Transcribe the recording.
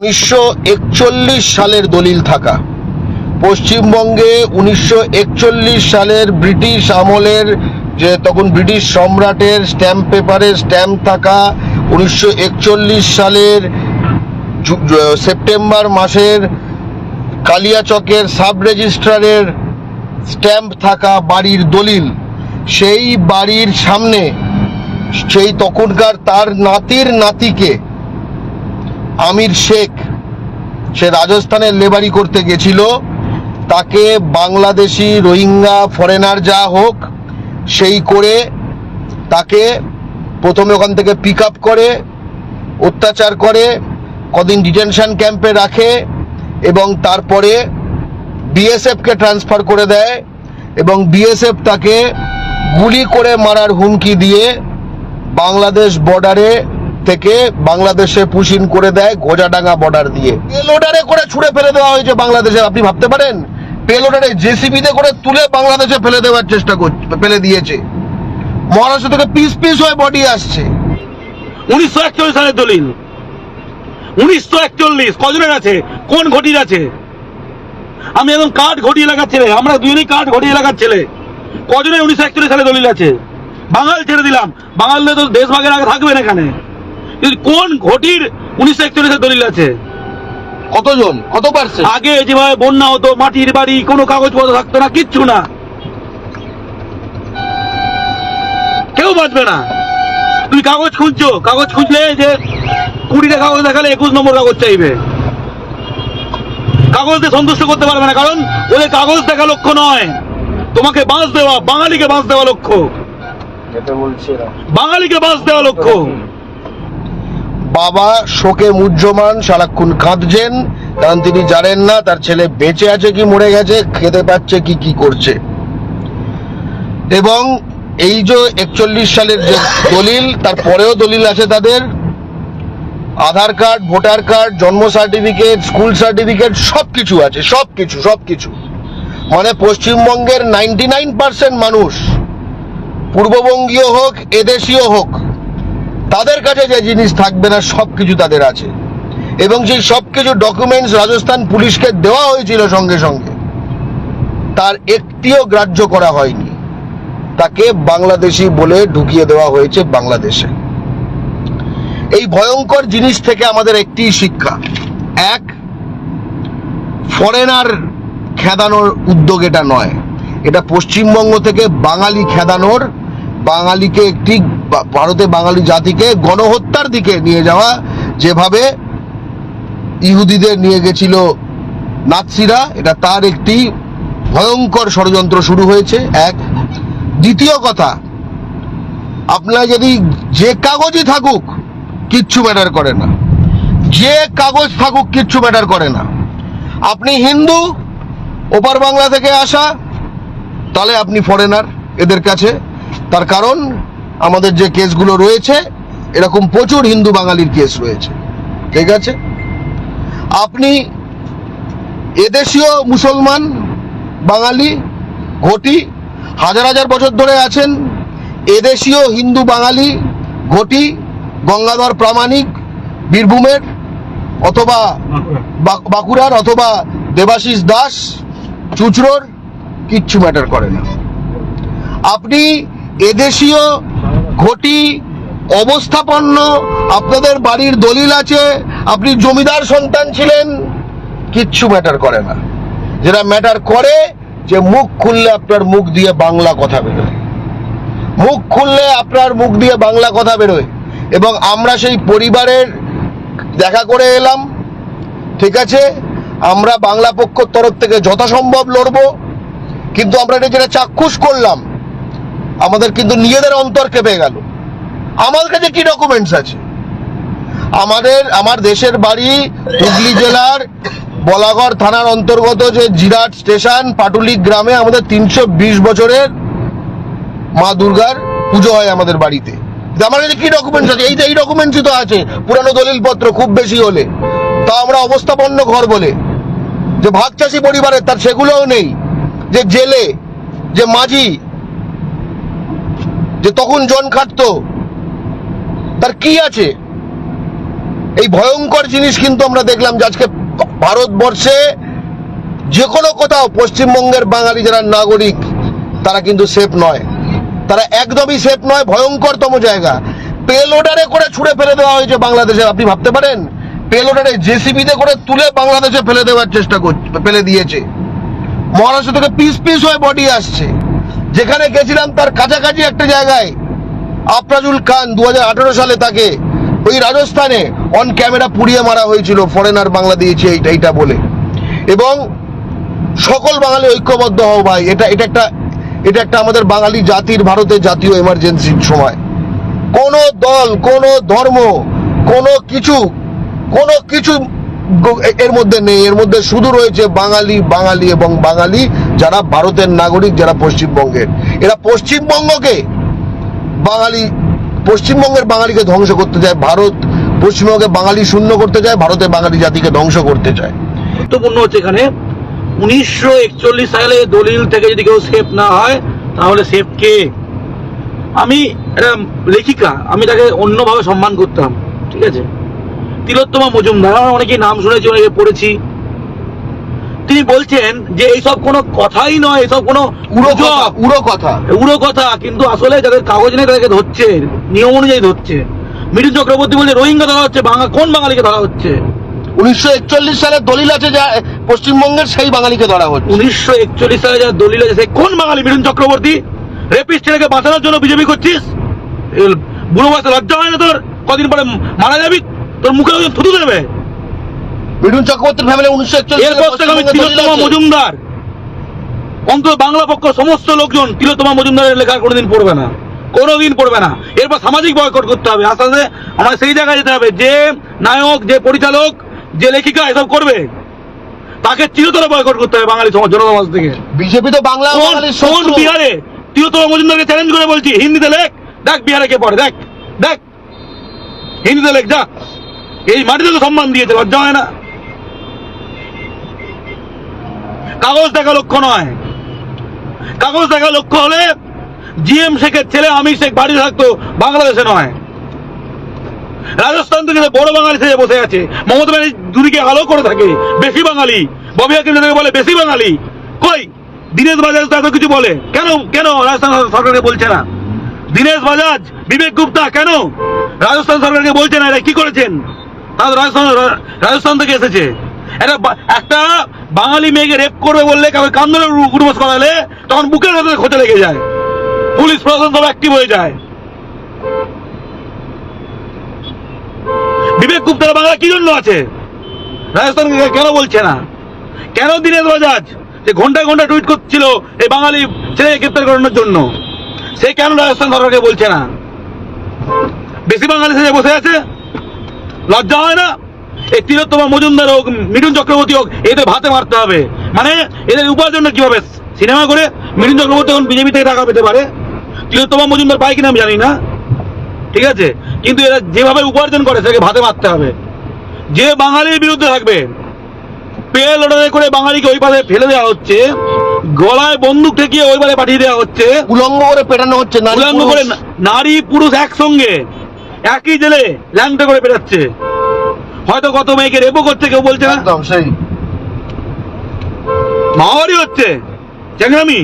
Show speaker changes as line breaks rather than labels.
উনিশশো একচল্লিশ সালের দলিল থাকা। পশ্চিমবঙ্গে উনিশশো একচল্লিশ সালের ব্রিটিশ আমলের যে তখন ব্রিটিশ সম্রাটের স্ট্যাম্প পেপারে স্ট্যাম্প থাকা, উনিশশো একচল্লিশ সালের সেপ্টেম্বর মাসের কালিয়াচকের সাব রেজিস্ট্রারের স্ট্যাম্প থাকা বাড়ির দলিল, সেই বাড়ির সামনে, সেই তখনকার তার নাতির নাতিকে আমির শেখ, সে রাজস্থানের লেবারি করতে গেছিল। তাকে বাংলাদেশি রোহিঙ্গা ফরেনার যা হোক, সেই করে তাকে প্রথমে ওখান থেকে পিক আপ করে, অত্যাচার করে, কদিন ডিটেনশন ক্যাম্পে রাখে এবং তারপরে বিএসএফকে ট্রান্সফার করে দেয় এবং বিএসএফ তাকে গুলি করে মারার হুমকি দিয়ে বাংলাদেশ বর্ডারে থেকে বাংলাদেশে পুশিন করে দেয় গোজাডাঙ্গা বর্ডার দিয়ে। পেলোডারে করে ছুড়ে ফেলে দেওয়া হয়েছে বাংলাদেশে আপনি ভাবতে পারেন? পেলোডারে জেসিবিতে করে তুলে বাংলাদেশে ফেলে দেওয়ার চেষ্টা করছে ফেলে দিয়েছে। মহারাষ্ট্র থেকে পিস পিস হয়ে বডি আসছে।
উনিশশো একচল্লিশ সালের দলিল। উনিশশো একচল্লিশ, কজনের আছে? কোন ঘটির আছে? আমি একদম কাঠ ঘটি এলাকার ছেলে, আমরা দুজনেই কাঠ ঘটি এলাকার ছেলে। কজনের উনিশশো একচল্লিশ সালে দলিল আছে? বাঙাল ছেড়ে দিলাম। বাঙালদের তো দেশভাগের আগে থাকবেন এখানে। কোন ঘটির উনিশশো একচল্লিশের দলিল আছে?
কতজন? কত পার্সেন্ট
আগে যেভাবে বন্যা হতো মাটির বাড়ি কোনো কাগজপত্র থাকতো না কিচ্ছু না। কেউ বাঁচবে না। তুই কাগজ খুঁজছো কাগজ খুঁজলে যে কুড়িটা কাগজ দেখালে একুশ নম্বর কাগজ চাইবে। কাগজ দিয়ে সন্তুষ্ট করতে পারবে না কারণ ওদের কাগজ দেখা লক্ষ্য নয়। তোমাকে বাঁশ দেওয়া বাঙালিকে বাঁশ দেওয়া লক্ষ্য। বাঙালিকে বাঁশ দেওয়া লক্ষ্য।
বাবা শোকে মুহ্যমান, সারাক্ষণ কাঁদছেন। কারণ তিনি জানেন না, তার ছেলে বেঁচে আছে কি মরে গেছে, খেতে পাচ্ছে কি কি করছে। এবং এই যে একচল্লিশ সালের যে দলিল তারপরেও দলিল আছে তাদের। আধার কার্ড, ভোটার কার্ড, জন্ম সার্টিফিকেট, স্কুল সার্টিফিকেট সব কিছু আছে সব কিছু সব কিছু মানে পশ্চিমবঙ্গের নাইনটি নাইন পার্সেন্ট মানুষ, পূর্ববঙ্গীয় হোক, এদেশীয় হোক তাদের কাছে যে জিনিস থাকবে না সব কিছু তাদের আছে। এবং সেই সব কিছু ডকুমেন্টস রাজস্থান পুলিশকে দেওয়া হয়েছিল সঙ্গে সঙ্গে, তার একটিও গ্রাহ্য করা হয়নি। তাকে বাংলাদেশি বলে ঢুকিয়ে দেওয়া হয়েছে বাংলাদেশে। এই ভয়ঙ্কর জিনিস থেকে আমাদের একটি শিক্ষা। এক ফরেনার খেদানোর উদ্যোগ এটা নয়। এটা পশ্চিমবঙ্গ থেকে বাঙালি খেদানোর, বাঙালিকে একটি ভারতে বাঙালি জাতিকে গণহত্যার দিকে নিয়ে যাওয়া, যেভাবে ইহুদিদের নিয়ে গেছিল নাৎসিরা, এটা তার একটি ভয়ঙ্কর ষড়যন্ত্র শুরু হয়েছে। এক, দ্বিতীয় কথা, আপনার যদি যে কাগজই থাকুক, কিচ্ছু ম্যাটার করে না। যে কাগজ থাকুক, কিচ্ছু ম্যাটার করে না। আপনি হিন্দু, ওপার বাংলা থেকে আসা, তাহলে আপনি ফরেনার এদের কাছে। তার কারণ আমাদের যে কেসগুলো রয়েছে, এরকম প্রচুর হিন্দু বাঙালির কেস রয়েছে। ঠিক আছে? আপনি এদেশীয় মুসলমান, বাঙালি, ঘটি, হাজার হাজার বছর ধরে আছেন, এদেশীয় হিন্দু বাঙালি, ঘটি, গঙ্গাধর প্রামাণিক, বীরভূমের, অথবা বাঁকুড়ার, অথবা দেবাশিস দাস, চুচড়োর, কিচ্ছু ম্যাটার করে না। আপনি এদেশীয় ঘটি অবস্থাপন্ন, আপনাদের বাড়ির দলিল আছে, আপনি জমিদার সন্তান ছিলেন, কিচ্ছু ম্যাটার করে না। যেটা ম্যাটার করে যে মুখ খুললে আপনার মুখ দিয়ে বাংলা কথা বেরোয়। মুখ খুললে আপনার মুখ দিয়ে বাংলা কথা বেরোয়। এবং আমরা সেই পরিবারের দেখা করে এলাম, ঠিক আছে? আমরা বাংলা পক্ষর তরফ থেকে যথাসম্ভব লড়বো, কিন্তু আমরা এটা যেটা চাক্ষুষ করলাম আমাদের কিন্তু নিজেদের অন্তর কেঁপে গেল। আমার কাছে কি ডকুমেন্টস আছে? আমাদের, আমার দেশের বাড়ি হুগলি জেলার বলাগড় থানার অন্তর্গত যে জিরাট স্টেশন, পাটুলি গ্রামে আমাদের তিনশো বিশ বছরের মা দুর্গার পুজো হয় আমাদের বাড়িতে। আমার কাছে কি ডকুমেন্টস আছে? এই যে এই ডকুমেন্টসই তো আছে, পুরানো দলিলপত্র খুব বেশি হলে। তা আমরা অবস্থাপন্ন ঘর বলে। যে ভাগ চাষি পরিবারের, তার সেগুলোও নেই। যে জেলে, যে মাঝি যে তখন জন খাটতো। তার কি আছে? এই ভয়ঙ্কর জিনিস কিন্তু আমরা দেখলাম যে আজকে ভারতবর্ষে যে কোনো কোথাও পশ্চিমবঙ্গের বাঙালি যারা নাগরিক, তারা কিন্তু সেফ নয়। তারা একদমই সেফ নয়, ভয়ঙ্করতম জায়গা। পেলোডারে করে ছুঁড়ে ফেলে দেওয়া হয়েছে বাংলাদেশে, আপনি ভাবতে পারেন? পেলোডারে জেসিবিতে করে তুলে বাংলাদেশে ফেলে দেওয়ার চেষ্টা করছে, ফেলে দিয়েছে। মহারাষ্ট্র থেকে পিস পিস হয়ে বডি আসছে। যেখানে গেছিলাম তার কাছাকাছি একটা জায়গায়। আফরাজুল খান দু হাজার আঠারো সালে তাকে ওই রাজস্থানে অন ক্যামেরা পুড়িয়ে মারা হয়েছিল ফরেনার বাংলা দিয়েছে এইটা এইটা বলে। এবং সকল বাঙালি ঐক্যবদ্ধ হও ভাই, এটা এটা একটা এটা একটা আমাদের বাঙালি জাতির ভারতের জাতীয় এমার্জেন্সির সময়। কোন দল, কোন ধর্ম, কোন কিছু কোন কিছু এর মধ্যে নেই। এর মধ্যে শুধু রয়েছে বাঙালি বাঙালি এবং বাঙালি যারা ভারতের নাগরিক, যারা পশ্চিমবঙ্গের এরা পশ্চিমবঙ্গকে বাঙালি, পশ্চিমবঙ্গের বাঙালিকে ধ্বংস করতে চায়। ভারত পশ্চিমবঙ্গে বাঙালি শূন্য করতে চায়। ভারতের বাঙালি জাতিকে ধ্বংস করতে চায়।
গুরুত্বপূর্ণ হচ্ছে এখানে, উনিশশো একচল্লিশ সালে দলিল থেকে যদি কেউ সেফ না হয়, তাহলে সেফ কে? আমি একটা লেখিকা, আমি তাকে অন্যভাবে সম্মান করতাম, ঠিক আছে? তিলোত্তমা মজুমদার। আমরা অনেকেই নাম শুনেছি অনেকে পড়েছি। তিনি বলছেন যে এইসব কোনো কথাই নয় এসব কোনো
উড়ো কথা উড়ো কথা।
কিন্তু আসলে যাদের কাগজ নেই তাদেরকে ধরছে নিয়ম অনুযায়ী ধরছে। মিঠুন চক্রবর্তী বলছে রোহিঙ্গা ধরা হচ্ছে বাঙা কোন বাঙালিকে ধরা হচ্ছে?
উনিশশো একচল্লিশ সালে দলিল আছে যা পশ্চিমবঙ্গের সেই বাঙালিকে ধরা হচ্ছে।
উনিশশো একচল্লিশ সালে যার দলিল আছে সে কোন বাঙালি মিঠুন চক্রবর্তী? রেপিস্ট ছেলেকে বাঁচানোর জন্য বিজেপি করছিস? বুড়ো বয়সে লজ্জা হয় না তোর? কদিন পরে মারা যাবি? তোর মুখে থুতু দেবে?
মিঠুন চক্রবর্তীর ফ্যামিলি উনিশশো একচল্লিশ
এরপর থেকে আমি তিলোত্তমা মজুমদার। অন্তত বাংলা পক্ষ সমস্ত লোকজন তিলোত্তমা মজুমদারের লেখা কোনোদিন পড়বে না। কোনোদিন পড়বে না। এরপর সামাজিক বয়কট করতে হবে। আস্তে আস্তে আমার সেই জায়গায় যেতে হবে। যে নায়ক যে পরিচালক যে লেখিকা এসব করবে তাকে চিরতর বয়কট করতে হবে বাঙালি সমাজ জনসমাজ থেকে।
বিজেপি তো বাংলা
কোন। বিহারে তিলোত্তমা মজুমদারকে চ্যালেঞ্জ করে বলছি? হিন্দিতে লেখ। দেখ বিহারে কে পড়ে দেখ দেখ। হিন্দিতে লেখ যা। এই মাটিতে তো সম্মান দিয়েছে, লজ্জা হয় না। কাগজ দেখা লক্ষ্য নয়। কাগজ দেখা লক্ষ্য হলে জিএম শেখের ছেলে, আমির শেখ বাড়িতে থাকতো, বাংলাদেশে নয়। রাজস্থান থেকে বড় বাঙালি সেজে বসে আছে। মমতা ব্যানার্জি দুদিকে আলো করে থাকে, বেশি বাঙালি। ববি হাকিম বলে বেশি বাঙালি। কই? দীনেশ বাজাজ তো এত কিছু বলে। কেন কেন রাজস্থান সরকারকে বলছে না? দীনেশ বাজাজ, বিবেক গুপ্তা, কেন? রাজস্থান সরকারকে বলছে না, এরা কি করেছেন? তো রাজস্থান রাজস্থান থেকে এসেছে। একটা বাঙালি মেয়েকে রেপ করবে বললে কারও কান্দনের উঠবস করালে, তখন বুকের ভেতরে খোঁচা লেগে যায়। পুলিশ প্রশাসন সব অ্যাক্টিভ হয়ে যায়। বিবেক গুপ্তার বাংলা কি জন্য আছে? রাজস্থান কেন বলছে না? কেন দিনেশ বাজাজ যে ঘন্টায় ঘণ্টা টুইট করছিল এই বাঙালি ছেলেকে গ্রেপ্তার করানোর জন্য? সে কেন রাজস্থান সরকারকে বলছে না? বেশি বাঙালি সেজে বসে আছে? লজ্জা হয় না? এই তিলোত্তমা মজুমদার হোক মিঠুন চক্রবর্তী হোক এদের ভাতে মারতে হবে। মানে এদের উপার্জন কীভাবে? সিনেমা করে মিঠুন চক্রবর্তী এখন বিজেপি থেকে টাকা পেতে পারে? তিলোত্তমা মজুমদার পায় কিনা আমি জানি না। ঠিক আছে? কিন্তু এরা যেভাবে উপার্জন করে সেটাকে ভাতে মারতে হবে। যে বাঙালির বিরুদ্ধে থাকবে পেল অর্ডারে করে বাঙালিকে ওই পাশে ফেলে দেওয়া হচ্ছে গলায় বন্দুক ঠেকিয়ে ওই পারে পাঠিয়ে দেওয়া হচ্ছে।
উলঙ্গ করে পেটানো হচ্ছে
উলঙ্গ করে নারী পুরুষ একসঙ্গে। একই জেলে ল্যাংটা করে বেড়াচ্ছে। হয়তো কত মেয়েকে রেপো করছে কেউ বলছে না? মাওয়ারি হচ্ছে। চ্যাংরামি।